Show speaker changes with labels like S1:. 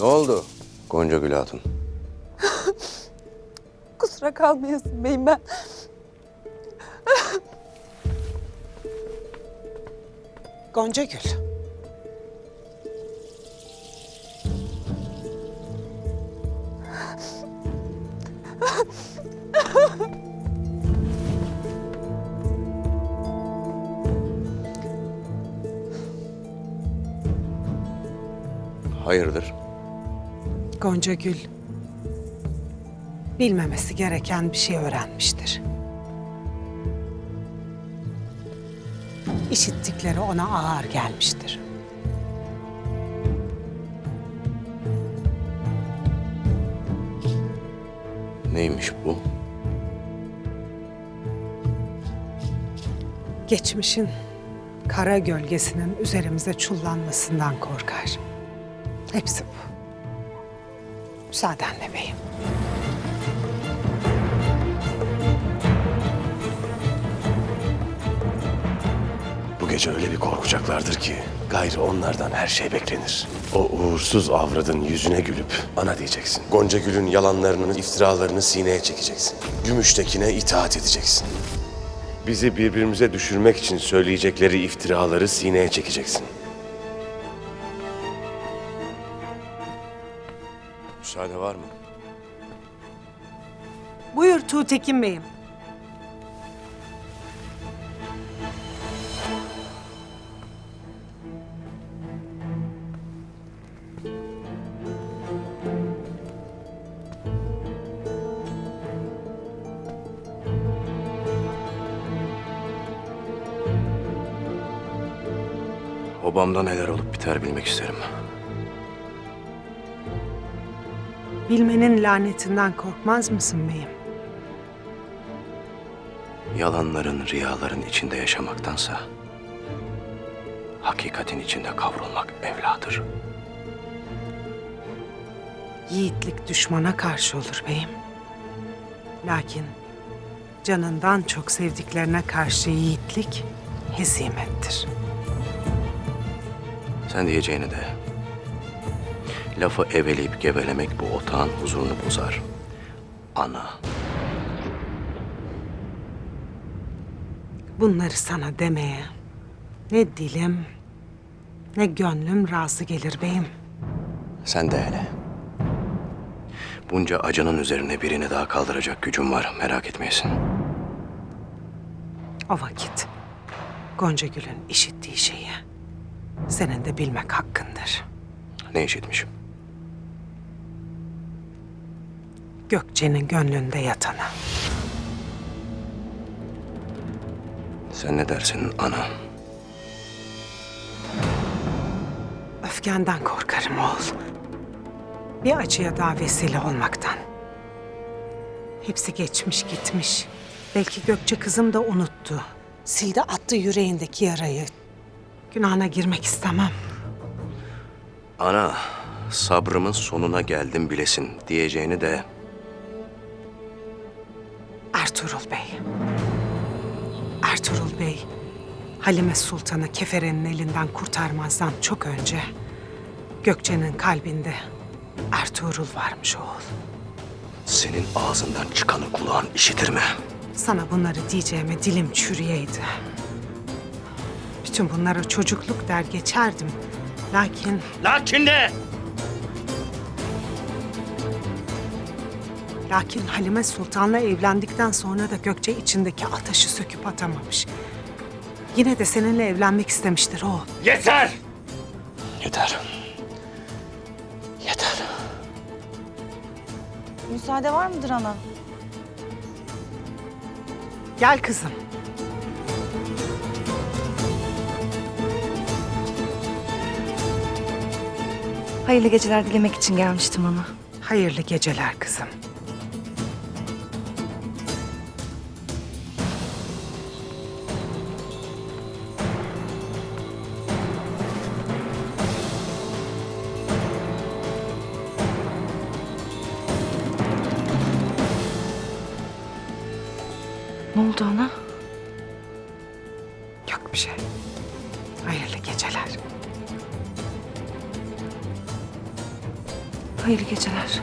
S1: Ne oldu Gonca Gül Hatun?
S2: Kusura kalmayasın beyim ben.
S3: Gonca Gül.
S1: Hayırdır?
S3: Gonca Gül. Bilmemesi gereken bir şey öğrenmiştir. İşittikleri ona ağır gelmiştir.
S1: Neymiş bu?
S3: Geçmişin kara gölgesinin üzerimize çullanmasından korkar. Hepsi bu. Müsaadenle beyim.
S4: Bu gece öyle bir korkacaklardır ki gayrı onlardan her şey beklenir. O uğursuz avradın yüzüne gülüp ana diyeceksin. Gonca Gül'ün yalanlarını, iftiralarını sineye çekeceksin. Gümüştekine itaat edeceksin. Bizi birbirimize düşürmek için söyleyecekleri iftiraları sineye çekeceksin.
S1: Müsaade var mı?
S3: Buyur Tuğtekin Bey'im.
S1: Obamda neler olup biter bilmek isterim.
S3: Bilmenin lanetinden korkmaz mısın beyim?
S1: Yalanların, riyaların içinde yaşamaktansa... ...hakikatin içinde kavrulmak evladır.
S3: Yiğitlik düşmana karşı olur beyim. Lakin canından çok sevdiklerine karşı yiğitlik hezimettir.
S1: Sen diyeceğini de... ...lafı eveleyip gevelemek bu otağın huzurunu bozar. Ana.
S3: Bunları sana demeye ne dilim ne gönlüm razı gelir beyim.
S1: Sen de hele. Bunca acının üzerine birini daha kaldıracak gücüm var. Merak etmeyesin.
S3: O vakit Gonca Gül'ün işittiği şeyi senin de bilmek hakkındır.
S1: Ne işitmişim?
S3: Gökçe'nin gönlünde yatanı.
S1: Sen ne dersin ana?
S3: Öfkenden korkarım oğul. Bir acıya daha vesile olmaktan. Hepsi geçmiş gitmiş. Belki Gökçe kızım da unuttu. Sildi attı yüreğindeki yarayı. Günahına girmek istemem.
S1: Ana, sabrımın sonuna geldim bilesin diyeceğini de
S3: Ertuğrul Bey. Ertuğrul Bey, Halime Sultan'ı Kefere'nin elinden kurtarmazdan çok önce Gökçe'nin kalbinde Ertuğrul varmış oğul.
S1: senin ağzından çıkanı kulağın işitir mi?
S3: Sana bunları diyeceğime dilim çürüyeydi. Bütün bunları çocukluk der geçerdim. Lakin
S1: Lakin ne?
S3: Lakin Halime Sultan'la evlendikten sonra da Gökçe içindeki ateşi söküp atamamış. Yine de seninle evlenmek istemiştir o.
S4: Yeter!
S1: Yeter. Yeter.
S2: Müsaade var mıdır ana?
S3: Gel kızım.
S5: Hayırlı geceler dilemek için gelmiştim ana.
S3: Hayırlı geceler kızım.
S5: Ne oldu ana?
S3: Yok bir şey. Hayırlı geceler.
S5: Hayırlı geceler.